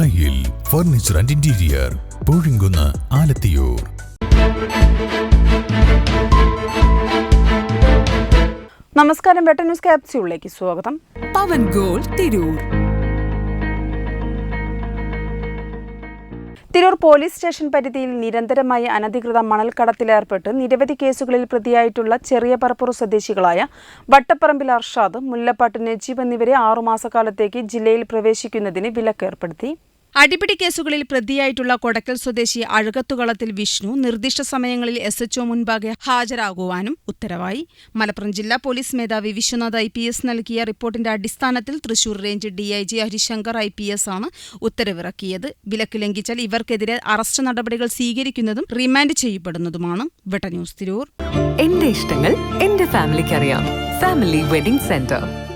ദായിൽ furniture and interior Poozhikunnu Alathiyur. നമസ്കാരം വെട്ട news ക്യാപ്സ്യൂളിലേക്ക് സ്വാഗതം. പവൻ ഗോൾ തിരൂർ. തിരൂർ പോലീസ് സ്റ്റേഷൻ പരിധിയിൽ നിരന്തരമായി അനധികൃത മണൽക്കടത്തിലേർപ്പെട്ട് നിരവധി കേസുകളിൽ പ്രതിയായിട്ടുള്ള ചെറിയ പറപ്പൂർ സ്വദേശികളായ വട്ടപ്പറമ്പിൽ അർഷാദ് മുല്ലപ്പാട്ട് നജീബ് എന്നിവരെ ആറുമാസക്കാലത്തേക്ക് ജില്ലയിൽ പ്രവേശിക്കുന്നതിന് വിലക്കേർപ്പെടുത്തി. അടിപിടി കേസുകളിൽ പ്രതിയായിട്ടുള്ള കൊടക്കൽ സ്വദേശി അഴുകത്തുകളത്തിൽ വിഷ്ണു നിർദ്ദിഷ്ട സമയങ്ങളിൽ എസ് എച്ച്ഒ മുൻപാകെ ഹാജരാകുവാനും ഉത്തരവായി. മലപ്പുറം ജില്ലാ പോലീസ് മേധാവി വിശ്വനാഥ് ഐ പി എസ് നൽകിയ റിപ്പോർട്ടിന്റെ അടിസ്ഥാനത്തിൽ Thrissur range DIG Harishankar I P S ആണ് ഉത്തരവിറക്കിയത്. വിലക്ക് ലംഘിച്ചാൽ ഇവർക്കെതിരെ അറസ്റ്റ് നടപടികൾ സ്വീകരിക്കുന്നതും റിമാൻഡ് ചെയ്യപ്പെടുന്നതുമാണ്. വെട്ട ന്യൂസ് തിരൂർ. എന്റെ ഇഷ്ടങ്ങൾ എന്റെ ഫാമിലിക്ക് അറിയാം ഫാമിലി വെഡിംഗ് സെന്റർ.